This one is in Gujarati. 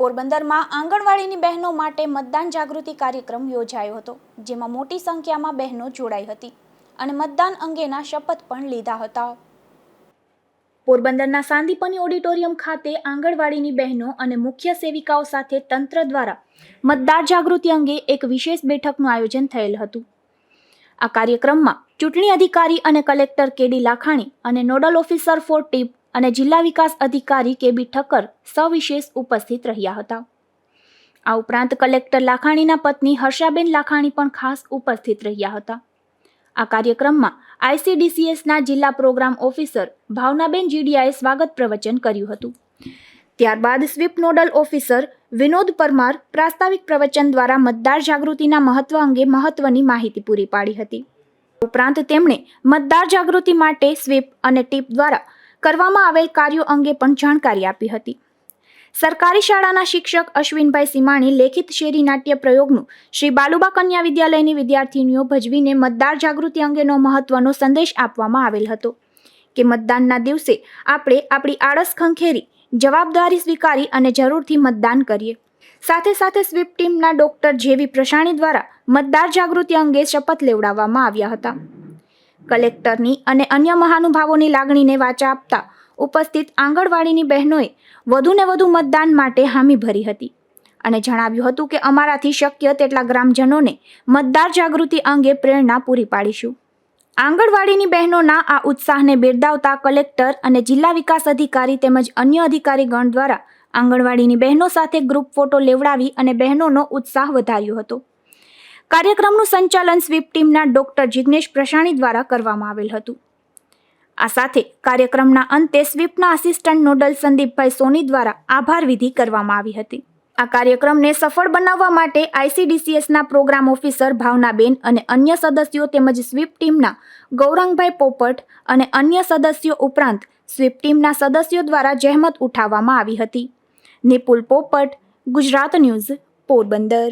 પોરબંદરમાં આંગણવાડીની બહેનો માટે મતદાન જાગૃતિ કાર્યક્રમ યોજાયો હતો, જેમાં મોટી સંખ્યામાં બહેનો જોડાઈ હતી અને મતદાન અંગેના શપથ પણ લીધા હતા. પોરબંદરના સાંદીપની ઓડિટોરિયમ ખાતે આંગણવાડીની બહેનો અને મુખ્ય સેવિકાઓ સાથે તંત્ર દ્વારા મતદાર જાગૃતિ અંગે એક વિશેષ બેઠકનું આયોજન થયેલ હતું. આ કાર્યક્રમમાં ચૂંટણી અધિકારી અને કલેક્ટર કેડી લાખાણી અને નોડલ ઓફિસર ફોર ટીપ અને જિલ્લા વિકાસ અધિકારી કેબી ઠક્કર સવિશેષ ઉપસ્થિત રહ્યા હતા. આ ઉપરાંત કલેક્ટર લાખાણીના પત્ની હર્ષાબેન લાખાણી પણ ખાસ ઉપસ્થિત રહ્યા હતા. આ કાર્યક્રમમાં આઈસીડીસીએસના જિલ્લા પ્રોગ્રામ ઓફિસર ભાવનાબેન જીડિયાએ સ્વાગત પ્રવચન કર્યું હતું. ત્યારબાદ SVEEP nodal officer Vinod Parmar પ્રાસ્તાવિક પ્રવચન દ્વારા મતદાર જાગૃતિના મહત્વ અંગે મહત્વની માહિતી પૂરી પાડી હતી. ઉપરાંત તેમણે મતદાર જાગૃતિ માટે સ્વીપ અને ટીપ દ્વારા કરવામાં આવેલ કાર્યો અંગે પણ જાણકારી આપી હતી. સરકારી શાળાના શિક્ષક અશ્વિનભાઈ સિમાણી લેખિત શેરી નાટ્ય પ્રયોગનું શ્રી બાલુબા કન્યા વિદ્યાલયની વિદ્યાર્થીનીઓ ભજવીને મતદાર જાગૃતિ અંગેનો મહત્વનો સંદેશ આપવામાં આવેલ હતો કે મતદાનના દિવસે આપણે આપણી આળસ ખંખેરી, જવાબદારી સ્વીકારી અને જરૂરથી મતદાન કરીએ. સાથે સાથે સ્વીપ ટીમના ડોક્ટર જેવી પ્રશાણી દ્વારા મતદાર જાગૃતિ અંગે શપથ લેવડાવવામાં આવ્યા હતા. કલેક્ટરની અને અન્ય મહાનુભાવોની લાગણીને વાચા આપતા ઉપસ્થિત આંગણવાડીની બહેનોએ વધુને વધુ મતદાન માટે હામી ભરી હતી. અને જણાવ્યું હતું કે અમારાથી શક્ય તેટલા ગ્રામજનોને મતદાર જાગૃતિ અંગે પ્રેરણા પૂરી પાડીશું. આંગણવાડીની બહેનોના આ ઉત્સાહને બિરદાવતા કલેક્ટર અને જિલ્લા વિકાસ અધિકારી તેમજ અન્ય અધિકારીગણ દ્વારા આંગણવાડીની બહેનો સાથે ગ્રુપ ફોટો લેવડાવી અને બહેનોનો ઉત્સાહ વધાર્યો હતો. કાર્યક્રમનું સંચાલન સ્વીપ ટીમના ડોક્ટર જિજ્ઞેશ પ્રશાણી દ્વારા કરવામાં આવેલ હતું. આ સાથે કાર્યક્રમના અંતે સ્વીપના આસિસ્ટન્ટ નોડલ સંદીપભાઈ સોની દ્વારા આભાર વિધિ કરવામાં આવી હતી. આ કાર્યક્રમને સફળ બનાવવા માટે આઈસીડીસીએસના પ્રોગ્રામ ઓફિસર ભાવનાબેન અને અન્ય સદસ્યો તેમજ સ્વીપ ટીમના ગૌરંગભાઈ પોપટ અને અન્ય સદસ્યો ઉપરાંત સ્વીપ ટીમના સદસ્યો દ્વારા જહેમત ઉઠાવવામાં આવી હતી. નિપુલ પોપટ, ગુજરાત ન્યૂઝ, પોરબંદર.